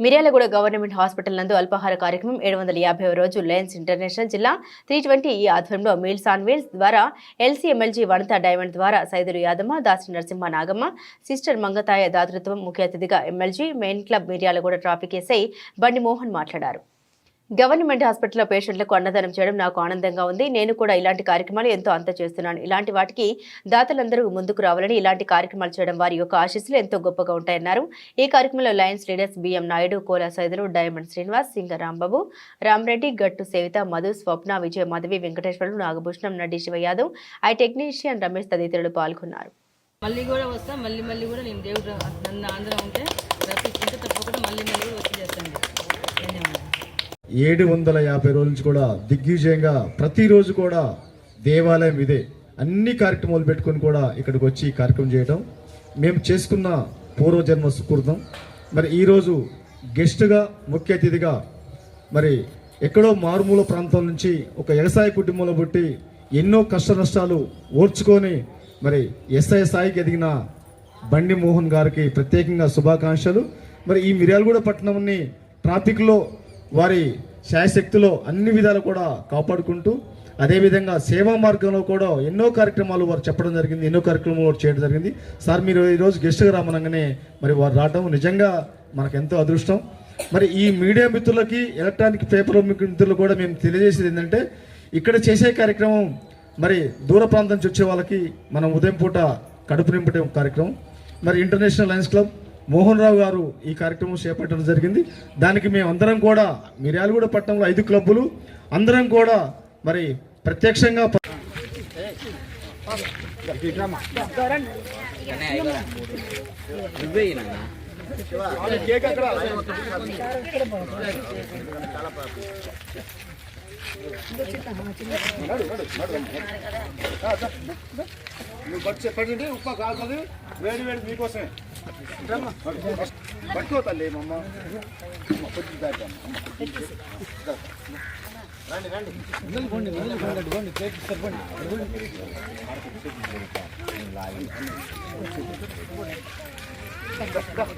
Miryalaguda government hospital నందు అల్పాహార కార్యక్రమం ఏడు వందల యాభై రోజు లయన్స్ ఇంటర్నేషనల్ జిల్లా త్రీ ట్వంటీ ఈ ఆధ్వర్యంలో మీల్స్ ఆన్ వీల్స్ ద్వారా ఎల్సీ ఎమ్మెల్జీ వనిత డైమండ్ ద్వారా సైదురు యాదమ్మ దాసి నరసింహ నాగమ్మ సిస్టర్ మంగతాయ దాతృత్వం ముఖ్య అతిథిగా MLG main club Miryalaguda traffic SI Bandi Mohan మాట్లాడారు. గవర్నమెంట్ హాస్పిటల్లో పేషెంట్లకు అన్నదానం చేయడం నాకు ఆనందంగా ఉంది. నేను కూడా ఇలాంటి కార్యక్రమాలు ఎంతో అంత చేస్తున్నాను. ఇలాంటి వాటికి దాతలందరూ ముందుకు రావాలని ఇలాంటి కార్యక్రమాలు చేయడం వారి యొక్క ఆశీస్సులు ఎంతో గొప్పగా ఉంటాయన్నారు. ఈ కార్యక్రమంలో Lions leaders B M Naidu Kola Saidulu Diamond Srinivas Singa Rambabu Ramareddy Gattu Sevitha Madhu Swapna Vijaya Madhavi Venkateswarlu Nagabhushanam నడి శివ యాదవ్ ఐ టెక్నీషియన్ రమేష్ తదితరులు పాల్గొన్నారు. మళ్ళీ కూడా వస్తా మళ్ళీ మళ్ళీ కూడా నేను దేవుడు నన్ను ఆంధ్ర ఉంటే రప్పించుకుంటే తప్పకుండా మళ్ళీ మళ్ళీ కూడా వచ్చి చేస్తాను. ధన్యవాదాలు. ఏడు వందల యాభై రోజుల నుంచి కూడా దిగ్విజయంగా ప్రతిరోజు కూడా దేవాలయం ఇదే. అన్ని కార్యక్రమాలు పెట్టుకొని కూడా ఇక్కడికి వచ్చి కార్యక్రమం చేయడం మేము చేసుకున్న పూర్వజన్మ సుకృతం. మరి ఈరోజు గెస్ట్గా ముఖ్య అతిథిగా మరి ఎక్కడో మారుమూల ప్రాంతం నుంచి ఒక వ్యవసాయ కుటుంబంలో పుట్టి ఎన్నో కష్ట నష్టాలు ఓర్చుకొని మరి ఎస్ఐ స్థాయికి ఎదిగిన బండి మోహన్ గారికి ప్రత్యేకంగా శుభాకాంక్షలు. మరి ఈ మిర్యాలగూడ పట్టణంని ట్రాఫిక్లో వారి శాయశక్తిలో అన్ని విధాలు కూడా కాపాడుకుంటూ అదేవిధంగా సేవా మార్గంలో కూడా ఎన్నో కార్యక్రమాలు వారు చెప్పడం జరిగింది ఎన్నో కార్యక్రమాలు వారు చేయడం జరిగింది. సార్ మీరు ఈరోజు గెస్ట్గా రామనంగానే మరి వారు రావడం నిజంగా మనకు ఎంతో అదృష్టం. మరి ఈ మీడియా మిత్రులకి ఎలక్ట్రానిక్ పేపర్ మిత్రులు కూడా మేము తెలియజేసేది ఏంటంటే ఇక్కడ చేసే కార్యక్రమం మరి దూర ప్రాంతం నుంచి వచ్చే వాళ్ళకి మనం ఉదయం పూట కడుపు నింపటం కార్యక్రమం. మరి international lions club Mohan Rao garu ఈ కార్యక్రమం చేపట్టడం జరిగింది. దానికి మేము అందరం కూడా మిర్యాలగూడ పట్టణంలో ఐదు క్లబ్బులు అందరం కూడా మరి ప్రత్యక్షంగా నువ్వు బట్ చెప్పండి ఉప్మా కాదు వేడి వేడి మీకోసమే పట్టుకో తల్లి మమ్మ అమ్మ, కొద్దిగా రండి రండి అమ్మ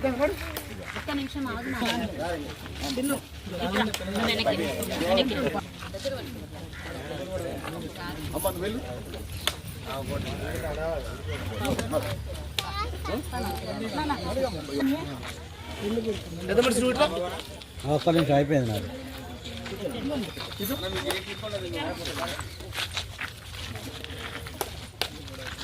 నువ్వు ఒక్క నిమిషం ఆగు అమ్మ, అమ్మ, అమ్మ, తీసుకో. వేడి తీసుకో. ఎవరో ఒకరు ఏదో ఒకటి చెప్పాలి ఏం చెప్తలే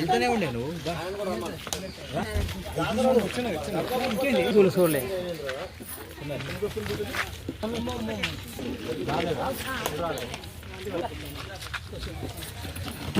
ఎంతనే ఉండే. నువ్వు చూసుకోలే ఇది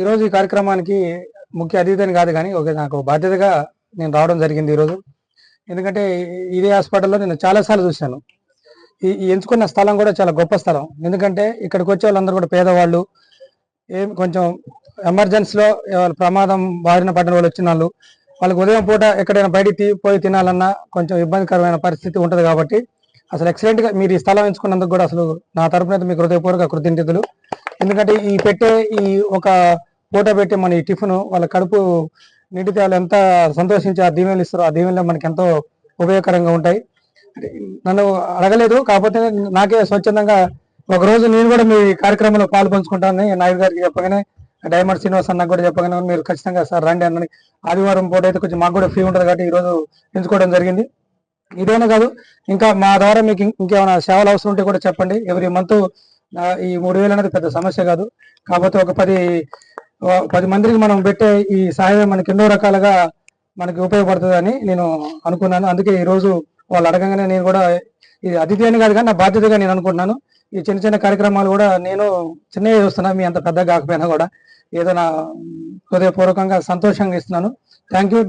ఈరోజు ఈ కార్యక్రమానికి ముఖ్య అతిథిని కాదు కానీ ఒక నాకు బాధ్యతగా నేను రావడం జరిగింది ఈరోజు. ఎందుకంటే ఇదే హాస్పిటల్లో నేను చాలాసార్లు చూశాను. ఈ ఎంచుకున్న స్థలం కూడా చాలా గొప్ప స్థలం. ఎందుకంటే ఇక్కడికి వచ్చే వాళ్ళందరూ కూడా పేదవాళ్ళు. ఏం కొంచెం ఎమర్జెన్సీలో ప్రమాదం బారిన పడిన వాళ్ళు వచ్చిన వాళ్ళు వాళ్ళకి ఉదయం పూట ఎక్కడైనా బయటికి పోయి తినాలన్నా కొంచెం ఇబ్బందికరమైన పరిస్థితి ఉంటుంది కాబట్టి అసలు ఎక్సలెంట్గా మీరు ఈ స్థలం ఎంచుకున్నందుకు కూడా అసలు నా తరపున అయితే మీకు హృదయపూర్వక కృతజ్ఞతలు. ఎందుకంటే ఈ పెట్టే ఈ ఒక పూట పెట్టి మన ఈ టిఫిన్ వాళ్ళ కడుపు నిండితే వాళ్ళు ఎంత సంతోషించి ఆ దీవెనలు ఇస్తారో ఆ దీవెనలు మనకి ఎంతో ఉపయోగకరంగా ఉంటాయి. నన్ను అడగలేదు కాకపోతే నాకే స్వచ్ఛందంగా ఒక రోజు నేను కూడా మీ కార్యక్రమంలో పాలు పంచుకుంటానని నాయుడు గారికి చెప్పగానే డైమండ్ శ్రీనివాస్ అన్నకు కూడా చెప్పగానే మీరు ఖచ్చితంగా సార్ రండి అన్నని ఆదివారం పూట అయితే కొంచెం మాకు కూడా ఫ్రీ ఉంటుంది కాబట్టి ఈ రోజు ఎంచుకోవడం జరిగింది. ఇదేనా కాదు? ఇంకా మా ద్వారా మీకు ఇంకేమైనా సేవలు అవసరం ఉంటే కూడా చెప్పండి. ఎవ్రీ మంత్ ఈ మూడు వేలు అనేది పెద్ద సమస్య కాదు. కాకపోతే ఒక పది పది మందికి మనం పెట్టే ఈ సహాయం మనకి ఎన్నో రకాలుగా మనకి ఉపయోగపడుతుంది నేను అనుకున్నాను. అందుకే ఈ రోజు వాళ్ళు అడగంగానే నేను కూడా ఇది అతిథి అని కాదు కానీ నా బాధ్యతగా నేను అనుకుంటున్నాను. ఈ చిన్న చిన్న కార్యక్రమాలు కూడా నేను చిన్నవి చూస్తున్నా మీ అంత పెద్ద కాకపోయినా కూడా. ఏదో నా హృదయపూర్వకంగా సంతోషంగా ఇస్తున్నాను. థ్యాంక్ యూ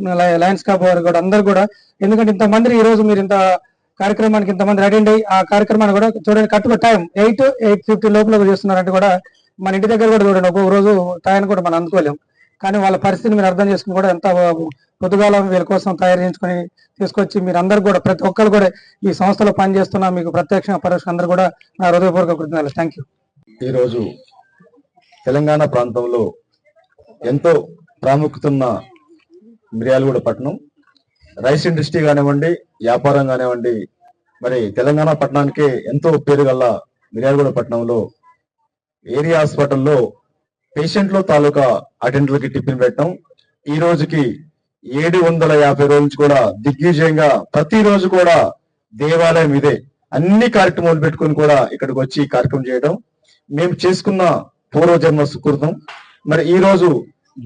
లయన్స్ క్లబ్ వారు కూడా అందరు కూడా. ఎందుకంటే ఇంతమంది ఈ రోజు మీరు ఇంత కార్యక్రమానికి ఇంతమంది అటెండ్ అయ్యి ఆ కార్యక్రమాన్ని కూడా చూడండి కరెక్ట్గా టైం ఎయిట్ ఎయిట్ ఫిఫ్టీ లోపల చేస్తున్నారంటే కూడా మన ఇంటి దగ్గర కూడా చూడండి ఒక్కొక్క రోజు టైం కూడా మనం అందుకోలేము కానీ వాళ్ళ పరిస్థితిని మీరు అర్థం చేసుకుని కూడా ఎంత పొద్దుగాల వీళ్ళ కోసం తయారు చేయించుకొని తీసుకొచ్చి మీరు అందరు కూడా ప్రతి ఒక్కరు కూడా ఈ సంస్థలో పనిచేస్తున్న మీకు ప్రత్యక్ష పరోక్ష అందరూ కూడా నా హృదయపూర్వక కృతజ్ఞతలు. థ్యాంక్ యూ ఈరోజు తెలంగాణ ప్రాంతంలో ఎంతో ప్రాముఖ్యత ఉన్న మిర్యాలగూడ పట్టణం. రైస్ ఇండస్ట్రీ కానివ్వండి వ్యాపారం కానివ్వండి మరి తెలంగాణ పట్టణానికి ఎంతో పేరు గల మిర్యాలగూడ పట్టణంలో ఏరియా హాస్పిటల్లో పేషెంట్లో తాలూకా అటెండర్లకి టిఫిన్ పెట్టడం. ఈ రోజుకి ఏడు వందల యాభై రోజుల నుంచి కూడా దిగ్విజయంగా ప్రతిరోజు కూడా దేవాలయం ఇదే. అన్ని కార్యక్రమాలు పెట్టుకొని కూడా ఇక్కడికి వచ్చి కార్యక్రమం చేయడం. మేము చేసుకున్న పూర్వజన్మ సుకృతం. మరి ఈ రోజు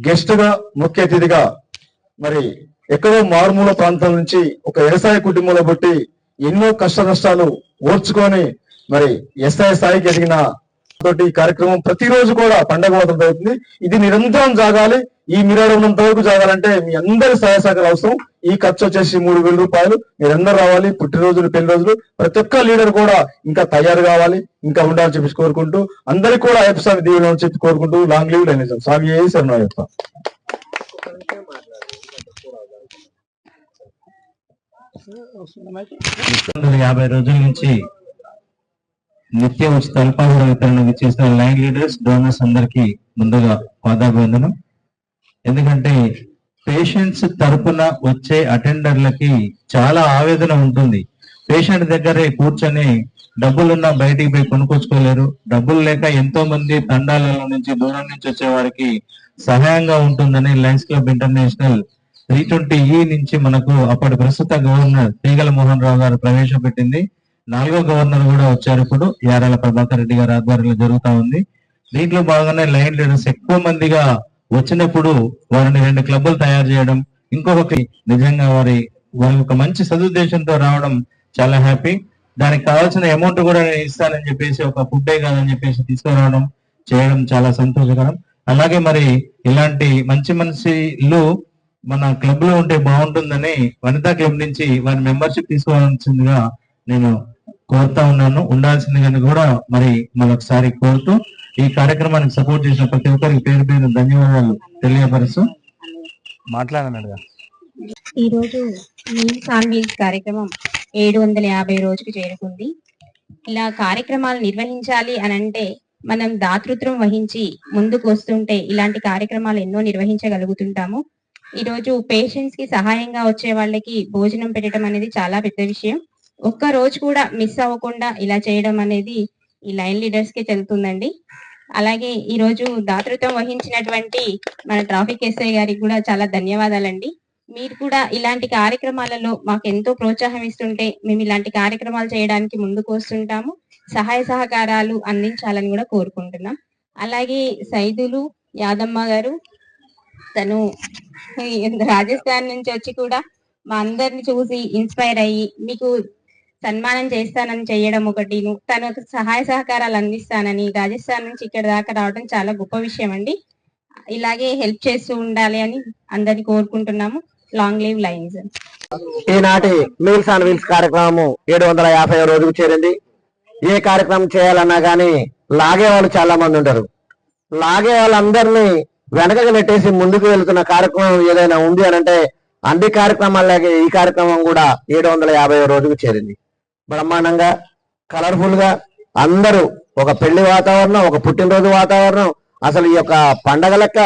గెస్ట్గా ముఖ్య అతిథిగా మరి ఎక్కడో మారుమూల ప్రాంతం నుంచి ఒక వ్యవసాయ కుటుంబంలో పుట్టి ఎన్నో కష్ట నష్టాలు ఓర్చుకొని మరి ఎస్ఐ స్థాయికి ఎదిగిన తోటి కార్యక్రమం ప్రతిరోజు కూడా పండగ మాత్రం జరుగుతుంది. ఇది నిరంతరం జాగాలి. ఈ మిరాడు ఉన్నంత వరకు జాగాలంటే మీ అందరి సహాయ సహకారాలు అవసరం. ఈ ఖర్చు వచ్చేసి మూడు వేల రూపాయలు. మీరందరూ రావాలి. పుట్టినరోజులు పెళ్ళి రోజులు ప్రతి ఒక్క లీడర్ కూడా ఇంకా తయారు కావాలి. ఇంకా ఉండాలని చెప్పి కోరుకుంటూ అందరికీ కూడా అయ్యప్ప స్వామి దీవులు చెప్పి కోరుకుంటూ లాంగ్ లీవ్ లైన్ స్వామి ఏ శరణం అయ్యప్ప వందల యాభై రోజుల నుంచి నిత్య ఉచిత అల్పాహార వితరణ చేసిన లైన్ లీడర్స్ డోనర్స్ అందరికి ముందుగా పాదాభివందనం. ఎందుకంటే పేషెంట్స్ తరపున వచ్చే అటెండర్లకి చాలా ఆవేదన ఉంటుంది. పేషెంట్ దగ్గరే కూర్చొని డబ్బులున్నా బయటికి పోయి కొనుక్కొచ్చుకోలేరు. డబ్బులు లేక ఎంతో మంది తండాలలో నుంచి దూరం నుంచి వచ్చే వారికి సహాయంగా ఉంటుందని lions club international three twenty E నుంచి మనకు అప్పటి ప్రస్తుత గవర్నర్ తీగల మోహన్ రావు గారు ప్రవేశపెట్టింది. నాలుగో గవర్నర్ కూడా వచ్చారు ఇప్పుడు యారాల ప్రభాకర్ రెడ్డి గారి ఆధ్వర్యంలో జరుగుతా ఉంది. దీంట్లో భాగంగానే లైన్ లీడర్స్ ఎక్కువ మందిగా వచ్చినప్పుడు వారిని రెండు క్లబ్బులు తయారు చేయడం ఇంకొకటి నిజంగా వారి వారి ఒక మంచి సదుద్దేశంతో రావడం చాలా హ్యాపీ. దానికి కావాల్సిన అమౌంట్ కూడా నేను ఇస్తానని చెప్పేసి ఒక ఫుడ్డే కాదని చెప్పేసి తీసుకురావడం చేయడం చాలా సంతోషకరం. అలాగే మరి ఇలాంటి మంచి మనిషిలు మన క్లబ్లో ఉంటే బాగుంటుందని వనితా క్లబ్ నుంచి వారి మెంబర్షిప్ తీసుకోవాల్సిందిగా నేను కోరుతా ఉన్నాను. ఉండాల్సిందిగా కూడా మరి మరొకసారి కోరుతూ ఈ కార్యక్రమానికి సపోర్ట్ చేసిన ప్రతి ఒక్కరికి పేరు పేరు ధన్యవాదాలు తెలియపరుస్తూ. మాట్లాడనడుగా ఈ రోజు వీల్స్ కార్యక్రమం ఏడు వందల యాభై రోజుకు చేరుకుంది. ఇలా కార్యక్రమాలు నిర్వహించాలి అని అంటే మనం దాతృత్వం వహించి ముందుకు వస్తుంటే ఇలాంటి కార్యక్రమాలు ఎన్నో నిర్వహించగలుగుతుంటాము. ఈ రోజు పేషెంట్స్కి సహాయంగా వచ్చే వాళ్ళకి భోజనం పెట్టడం అనేది చాలా పెద్ద విషయం. ఒక్క రోజు కూడా మిస్ అవ్వకుండా ఇలా చేయడం అనేది ఈ లైన్ లీడర్స్కి చెందుతుందండి అలాగే ఈ రోజు దాతృత్వం వహించినటువంటి మన ట్రాఫిక్ ఎస్ఐ గారికి కూడా చాలా ధన్యవాదాలండి. మీరు కూడా ఇలాంటి కార్యక్రమాలలో మాకు ఎంతో ప్రోత్సాహం ఇస్తుంటే మేము ఇలాంటి కార్యక్రమాలు చేయడానికి ముందుకు వస్తుంటాము. సహాయ సహకారాలు అందించాలని కూడా కోరుకుంటున్నాం. అలాగే సైదులు యాదమ్మ గారు తను రాజస్థాన్ నుంచి వచ్చి కూడా మా అందరిని చూసి ఇన్స్పైర్ అయ్యి మీకు సన్మానం చేస్తానని చేయడం ఒకటి తను సహాయ సహకారాలు అందిస్తానని రాజస్థాన్ నుంచి ఇక్కడ దాకా రావడం చాలా గొప్ప విషయం అండి. ఇలాగే హెల్ప్ చేస్తూ ఉండాలి అని అందరిని కోరుకుంటున్నాము. లాంగ్ లీవ్ లైన్స్ ఈనాటి మీల్స్ ఆన్ వీల్స్ కార్యక్రమం ఏడు వందల యాభై రోజుకు చేరింది. ఏ కార్యక్రమం చేయాలన్నా గానీ లాగే వాళ్ళు చాలా మంది ఉంటారు. లాగే వాళ్ళందరినీ వెనకకి నెట్టేసి ముందుకు వెళ్తున్న కార్యక్రమం ఏదైనా ఉంది అని అంటే అన్ని కార్యక్రమాలకి ఈ కార్యక్రమం కూడా ఏడు వందల యాభై రోజుకు చేరింది. బ్రహ్మాండంగా కలర్ఫుల్గా అందరూ ఒక పెళ్ళి వాతావరణం ఒక పుట్టినరోజు వాతావరణం అసలు ఈ యొక్క పండగ లెక్క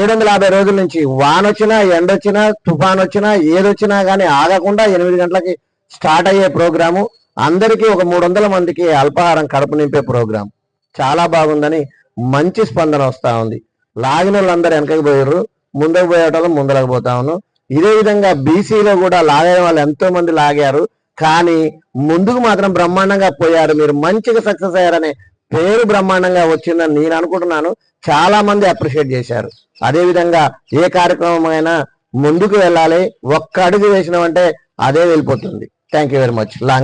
ఏడు వందల యాభై రోజుల నుంచి వానొచ్చినా ఎండొచ్చినా తుఫాన్ వచ్చినా ఏదొచ్చినా కానీ ఆగకుండా ఎనిమిది గంటలకి స్టార్ట్ అయ్యే ప్రోగ్రాము అందరికీ ఒక మూడు వందల మందికి అల్పాహారం కడుపు నింపే ప్రోగ్రాం చాలా బాగుందని మంచి స్పందన వస్తా ఉంది. లాగిన వాళ్ళందరూ వెనకకి పోయారు ముందుకు పోయేటోళ్ళు ముందరకు పోతా ఉన్నాం ఇదే విధంగా బీసీలో కూడా లాగే వాళ్ళు ఎంతో మంది లాగారు. కానీ ముందుకు మాత్రం బ్రహ్మాండంగా పోయారు. మీరు మంచిగా సక్సెస్ అయ్యారనే పేరు బ్రహ్మాండంగా వచ్చిందని నేను అనుకుంటున్నాను. చాలా మంది అప్రిషియేట్ చేశారు. అదే విధంగా ఏ కార్యక్రమం అయినా ముందుకు వెళ్ళాలి. ఒక్క అడుగు వేసినామంటే అదే వెళ్ళిపోతుంది. Thank you very much long